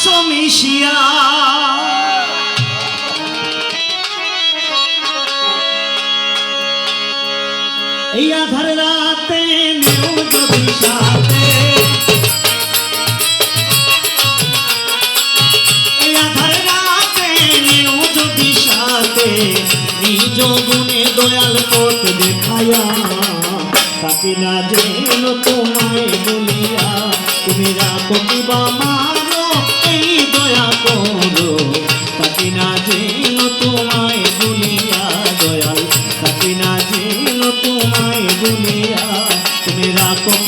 আছো মিশিয়া। এই আধার রাতে নেও যদি সাথে এই আধার রাতে নেও যদি সাথে নিজ গুণে দয়াল পথ দেখায়া থাকি না যেন তোমায় বলিয়া, তুমি রাখো কি বাবা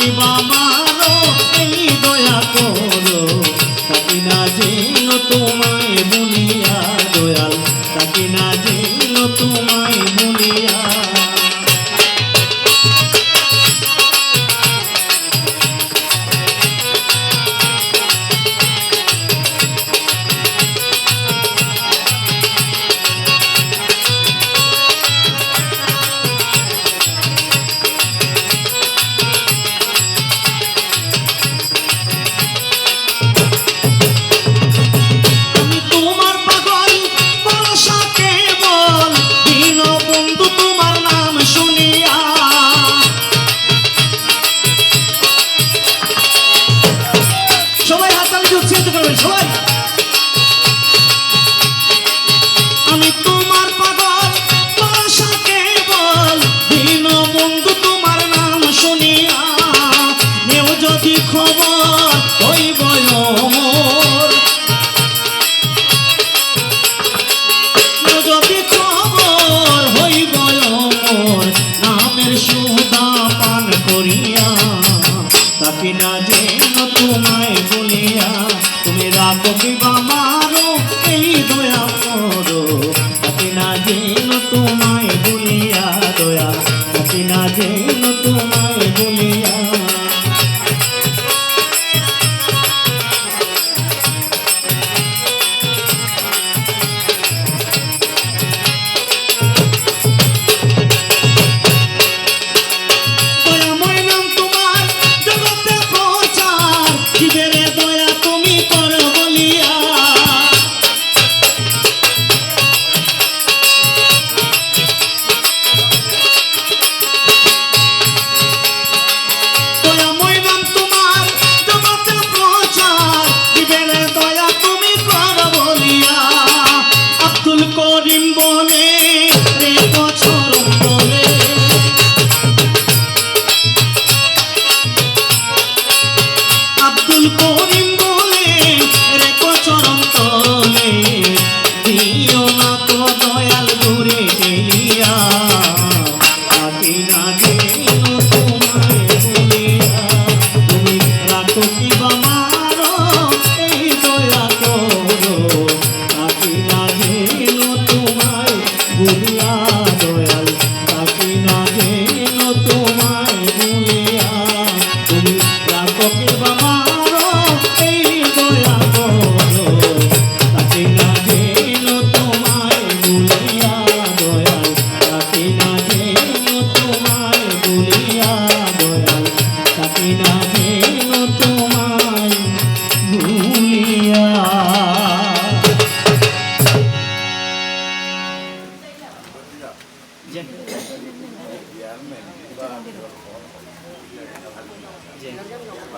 ಶಿವಾ আছি না যে তোমায় বলিয়া সুখী ya ya